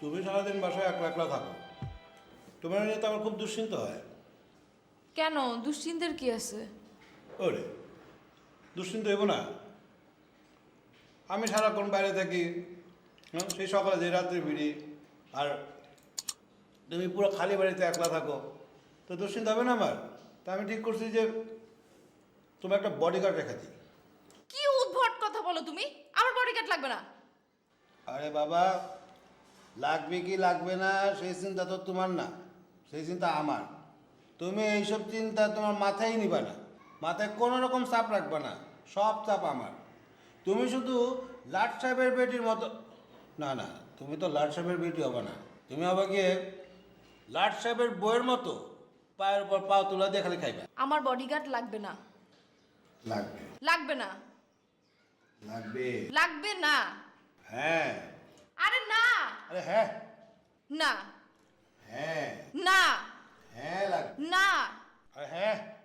তুমি সারাদিন বাসায় একলা একলা থাকো। তোমার নিয়ে তো আমার খুব দুশ্চিন্তা হয়। কেন? দুশ্চিন্তার কি আছে? ওরে দুশ্চিন্তা হইব না। আমি সারাক্ষণ বাইরে থাকি হ্যাঁ, সেই সকালে যে রাত্রে ফিরি আর তুমি পুরো খালি বাড়িতে একলা থাকো তো দুশ্চিন্তা হবে না আমার? তা আমি ঠিক করছি যে তুমি একটা বডিগার্ড রেখে দিই। কি উদ্ভট কথা বলো তুমি? আমার বডিগার্ড লাগবে না। আরে বাবা লাগবে কি লাগবে না সেই চিন্তা তো তোমার না সেই চিন্তা আমার। তুমি এইসব চিন্তা তোমার মাথায় নিবা না মাথায় কোনো রকম চাপ রাখবে না সব চাপ আমার। তুমি শুধু লাট সাহেবের বেটির মতো না না তুমি তো লাট সাহেবের বেটি হবে না তুমি হবে গিয়ে লাট সাহেবের বইয়ের মতো পায়ের উপর পা তুলা দিয়ে খালি খাইবে। আমার বডিগার্ড লাগবে না। লাগবে। লাগবে না। লাগবে। লাগবে না। হ্যাঁ। আরে না। আরে হ্যাঁ। না। হ্যাঁ। না। হ্যাঁ না। আরে হ্যাঁ।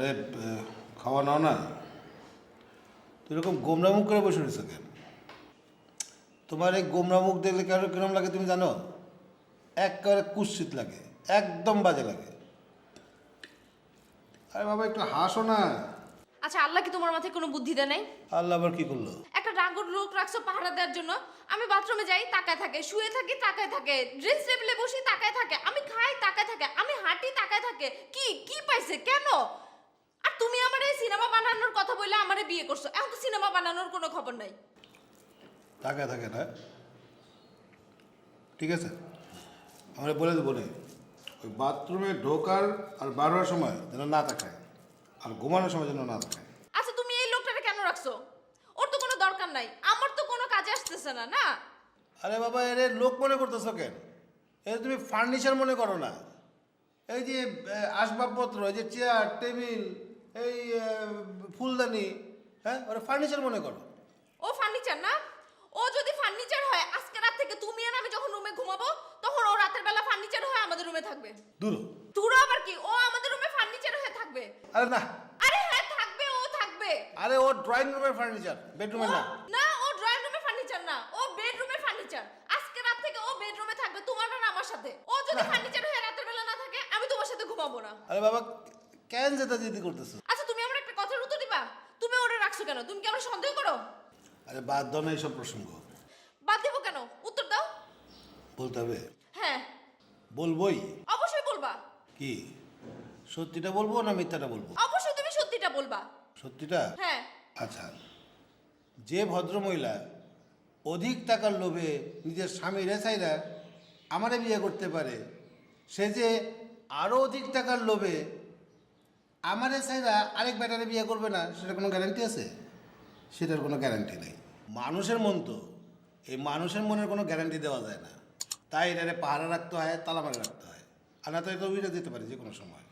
আরে খাওয়া নাও না। তুই এরকম গোমরা মুখ করে বসে রয়েছো কেন? তোমার এই গোমরা মুখ দেখলে কেন কিরম লাগে তুমি জানো? একেবারে কুৎসিত লাগে একদম বাজে লাগে। আরে বাবা একটু হাসো না। আচ্ছা আল্লাহ কি তোমার মাথায় কোনো বুদ্ধি দেয় নাই? আল্লাহ আবার কি করল? একটা ডাঙ্গর লোক রাখছো পাহারা দেওয়ার জন্য। আমি বাথরুমে যাই তাকায় থাকে। শুয়ে থাকি তাকায় থাকে। ড্রেস টেবিলে বসি তাকায় থাকে। আমি খাই তাকায় থাকে। আমি হাঁটি তাকায় থাকে। কি কি পাইছে? কেন? তুমি আমার এই সিনেমা বানানোর কথা বললে আমারে বিয়ে করছ। এখন তো সিনেমা বানানোর কোনো খবর নাই। তাকায় থাকে না। ঠিক আছে? আমরা বলে দেবো নে ওই বাথরুমে ঢোকার আর বার হওয়ার সময় যেন না তাকায় আর ঘুমানোর সময় যেন না তাকায়। আচ্ছা তুমি এই লোকটাকে কেন রাখছো? ওর তো কোনো দরকার নাই। আমার তো কোনো কাজে আসতেছে না না? আরে বাবা এর লোক মনে করতেছো কেন? এর তুমি ফার্নিচার মনে করো না। এই যে আসবাবপত্র এই যে চেয়ার টেবিল এই ফুলদানি হ্যাঁ? ওরা ফার্নিচার মনে করো। ও ফার্নিচার না? ও যদি ফার্নিচার হয় আজকে রাত থেকে তুমি আর আমি যখন রুমে ঘুমাবো তখন ও রাতের বেলা ফার্নিচার হয়ে আমাদের রুমে থাকবে। দূর। তোরা আবার কি? ও আমাদের রুমে ফার্নিচার হয়ে থাকবে। আরে না। আরে হ্যাঁ থাকবে ও থাকবে। আরে ও ড্রয়িং রুমের ফার্নিচার বেডরুমে না। না ও ড্রয়িং রুমের ফার্নিচার না। ও বেডরুমের ফার্নিচার আজকে রাত থেকে ও বেডরুমে থাকবে তোমার আর আমার সাথে। ও যদি ফার্নিচার হয়ে রাতের বেলা না থাকে আমি তোমার সাথে ঘুমাবো না। আরে বাবা কেন যেতে জিদি করতেছো? আচ্ছা তুমি আমার একটা কথার উত্তর দিবা? তুমি ওরে রাখছো কেন? তুমি কি আমার সন্দেহ করো? আরে বাদ দাও না এইসব প্রসঙ্গ। বাদ দেবো কেন? উত্তর দাও। বলতে হবে? হ্যাঁ। বলবোই? অবশ্যই বলবা। কি? সত্যিটা বলব না মিথ্যাটা বলব? অবশ্যই তুমি সত্যিটা বলবা। সত্যিটা? হ্যাঁ। আচ্ছা। যে ভদ্রমহিলা অধিক টাকার লোভে নিজের স্বামী রেসাইরা আমারে বিয়ে করতে পারে সে যে আরও অধিক টাকার লোভে আমার এসাইরা আরেক ব্যাটারে বিয়ে করবে না সেটা কোনো গ্যারান্টি আছে? সেটার কোনো গ্যারান্টি নেই। মানুষের মন তো, এই মানুষের মনের কোনো গ্যারান্টি দেওয়া যায় না। তাই এটারে পাহারা রাখতে হয়, তালা মারে রাখতে হয়। আর না তো এটা উইটা দিতে পারে যে কোনো সময়।